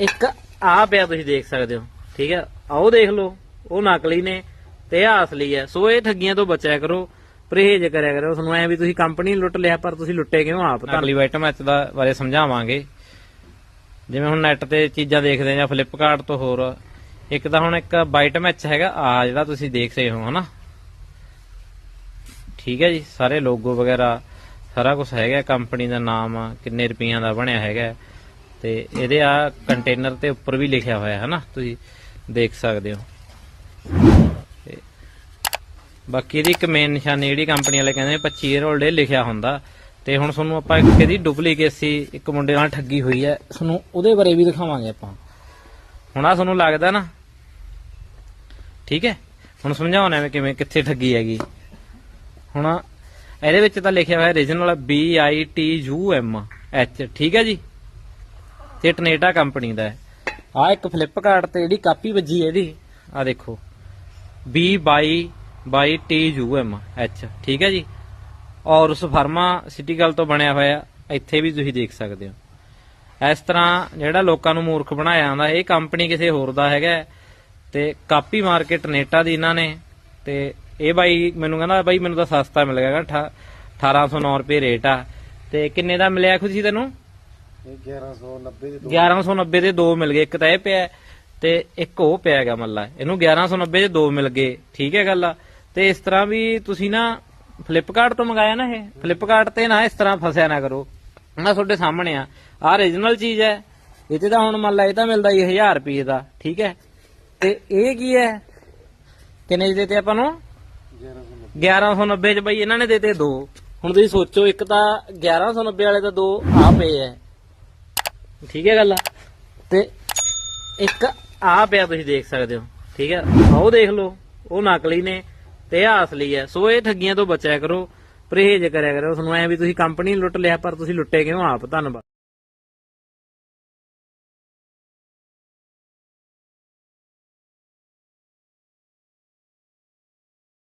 ਇੱਕ ਆ ਪਿਆ ਤੁਸੀਂ ਦੇਖ ਸਕਦੇ ਹੋ, ਠੀਕ ਹੈ? ਆਓ ਦੇਖ ਲਓ, ਉਹ ਨਕਲੀ ਨੇ ਤੇ ਆ ਅਸਲੀ ਹੈ। ਸੋ ਇਹ ਠੱਗੀਆਂ ਤੋਂ ਬਚਿਆ ਕਰੋ, ਪਰਹੇਜ਼ ਕਰਿਆ ਕਰੋ। ਤੁਹਾਨੂੰ ਐ ਵੀ ਤੁਸੀਂ ਕੰਪਨੀ ਲੁੱਟ ਲਿਆ, ਪਰ ਤੁਸੀਂ ਲੁੱਟੇ ਕਿਉਂ ਆਪ? ਨਕਲੀ ਆਈਟਮ ਐਚ ਦਾ ਬਾਰੇ ਸਮਝਾਵਾਂਗੇ। ਜਿਵੇਂ ਹੁਣ ਨੈਟ ਤੇ ਚੀਜ਼ਾਂ ਦੇਖਦੇ ਆ ਜਾਂ ਫਲਿੱਪਕਾਰਟ ਤੋਂ ਹੋਰ, ਇੱਕ ਤਾਂ ਹੁਣ ਇੱਕ ਬਾਈਟ ਮੈਚ ਹੈਗਾ ਆ ਜਿਹੜਾ ਤੁਸੀਂ ਦੇਖ ਰਹੇ ਹੋ, ਹਨਾ? ਠੀਕ ਹੈ ਜੀ, ਸਾਰੇ ਲੋਗੋ ਵਗੈਰਾ, ਸਾਰਾ ਕੁਝ ਹੈਗਾ, ਕੰਪਨੀ ਦਾ ਨਾਮ, ਕਿੰਨੇ ਰੁਪਈਆਂ ਦਾ ਬਣਿਆ ਹੈਗਾ। ਤੇ ਇਹਦੇ ਆ ਕੰਟੇਨਰ ਤੇ ਉੱਪਰ ਵੀ ਲਿਖਿਆ ਹੋਇਆ ਹੈ ਨਾ ਤੁਸੀਂ ਦੇਖ ਸਕਦੇ ਹੋ। ਬਾਕੀ ਇਹਦੀ ਇੱਕ ਮੇਨ ਨਿਸ਼ਾਨੀ ਜਿਹੜੀ ਕੰਪਨੀ ਵਾਲੇ ਕਹਿੰਦੇ ਨੇ 25 ਈਅਰ 올ਡ ਇਹ ਲਿਖਿਆ ਹੁੰਦਾ। ਤੇ ਹੁਣ ਤੁਹਾਨੂੰ ਆਪਾਂ ਇੱਕ ਇਹਦੀ ਡੁਪਲੀਕੇਟ ਇੱਕ ਮੁੰਡੇ ਨਾਲ ਠੱਗੀ ਹੋਈ ਹੈ। ਤੁਹਾਨੂੰ ਉਹਦੇ ਬਾਰੇ ਵੀ ਦਿਖਾਵਾਂਗੇ ਆਪਾਂ। ਹੁਣ ਆ ਤੁਹਾਨੂੰ ਲੱਗਦਾ ਨਾ, ਠੀਕ ਹੈ? ਹੁਣ ਸਮਝਾਉਣਾ ਐਵੇਂ ਕਿਵੇਂ, ਕਿੱਥੇ ਠੱਗੀ ਹੈਗੀ। ਹੁਣ ਇਹਦੇ ਵਿੱਚ ਤਾਂ ਲਿਖਿਆ ਹੋਇਆ regional B I T U M H, ਠੀਕ ਹੈ ਜੀ? ਤੇ ਟਨੇਟਾ ਕੰਪਨੀ ਦਾ ਹੈ। ਆ ਇੱਕ ਫਲਿੱਪਕਾਰਟ ਤੇ ਜਿਹੜੀ ਕਾਪੀ ਵੱਜੀ ਹੈ ਇਹਦੀ ਆ ਦੇਖੋ। B ਬਾਈ ਬਾਈ T H, ਠੀਕ ਹੈ ਜੀ? ਔਰ ਉਸ ਫਰਮਾ ਸਿਟੀਗਲ ਤੋਂ ਬਣਿਆ ਹੋਇਆ, ਇੱਥੇ ਵੀ ਤੁਸੀਂ ਦੇਖ ਸਕਦੇ ਹੋ। ਇਸ ਤਰ੍ਹਾਂ ਜਿਹੜਾ ਲੋਕਾਂ ਨੂੰ ਮੂਰਖ ਬਣਾਇਆ ਜਾਂਦਾ, ਇਹ ਕੰਪਨੀ ਕਿਸੇ ਹੋਰ ਦਾ ਹੈਗਾ ਹੈ। ਤੇ ਕਾਪੀ ਮਾਰਕੀਟ ਨੇਟਾ ਦੀ ਇਹਨਾਂ ਨੇ, ਤੇ ਇਹ ਬਾਈ ਮੈਨੂੰ ਕਹਿੰਦਾ, ਬਾਈ ਮੈਨੂੰ ਤਾਂ ਸਸਤਾ ਮਿਲ ਗਿਆ 1809 ਰੁਪਏ ਰੇਟ ਆ। ਤੇ ਕਿੰਨੇ ਦਾ ਮਿਲਿਆ ਖੁਸ਼ੀ ਤੈਨੂੰ? ਇਹ 1190 ਦੇ ਦੋ। 1190 ਦੇ ਦੋ ਮਿਲ ਗਏ ਇੱਕ ਤਾਂ ਇਹ ਪਿਆ ਤੇ ਇੱਕ ਉਹ ਪਿਆ ਹੈਗਾ ਮੱਲਾ। ਇਹਨੂੰ 1190 ਦੇ ਦੋ ਮਿਲ ਗਏ ਠੀਕ ਹੈ ਗੱਲ ਤੇ ਇਸ ਤਰ੍ਹਾਂ ਵੀ ਤੁਸੀਂ ਨਾ ਫਲਿੱਪਕਾਰਟ ਤੋਂ ਮੰਗਾਇਆ ਨਾ ਇਹ? ਫਲਿੱਪਕਾਰਟ ਤੇ ਨਾ ਇਸ ਤਰ੍ਹਾਂ ਫਸਿਆ ਨਾ ਕਰੋ। ਨਾ ਤੁਹਾਡੇ ਸਾਹਮਣੇ ਆ। ਆ origignal ਚੀਜ਼ ਹੈ। ਇਹ ਤੇ ਹੁਣ ਮੰਨ ਲਾ ਇਹ ਤਾਂ ਮਿਲਦਾ ਹੀ 1000 ਰੁਪਏ ਦਾ ਠੀਕ ਹੈ। ਤੇ ਇਹ ਕੀ ਹੈ? ਕਿੰਨੇ ਦੀ ਦਿੱਤੇ ਆਪਾਂ ਨੂੰ? 1190 1190 ਚ ਬਈ ਇਹਨਾਂ ਨੇ ਦਿੱਤੇ ਦੋ। ਹੁਣ ਤੁਸੀਂ ਸੋਚੋ ਇੱਕ ਤਾਂ 1190 ਵਾਲੇ ਤਾਂ ਦੋ ਆ ਪਏ ਐ ਠੀਕ ਹੈ ਗੱਲ ਤੇ ਇੱਕ ਆ ਪਿਆ ਤੁਸੀਂ ਦੇਖ ਸਕਦੇ ਹੋ, ਠੀਕ ਹੈ? ਉਹ ਦੇਖ ਲਓ, ਉਹ ਨਕਲੀ ਨੇ ਤੇ ਆ ਅਸਲੀ ਹੈ। ਸੋ ਇਹ ਠੱਗੀਆਂ ਤੋਂ ਬਚਿਆ ਕਰੋ, ਪਰਹੇਜ਼ ਕਰਿਆ ਕਰੋ। ਤੁਹਾਨੂੰ ਐ ਵੀ ਤੁਸੀਂ ਕੰਪਨੀ ਲੁੱਟ ਲਿਆ, ਪਰ ਤੁਸੀਂ ਲੁੱਟੇ ਕਿਉਂ ਆਪ? ਧੰਨਵਾਦ।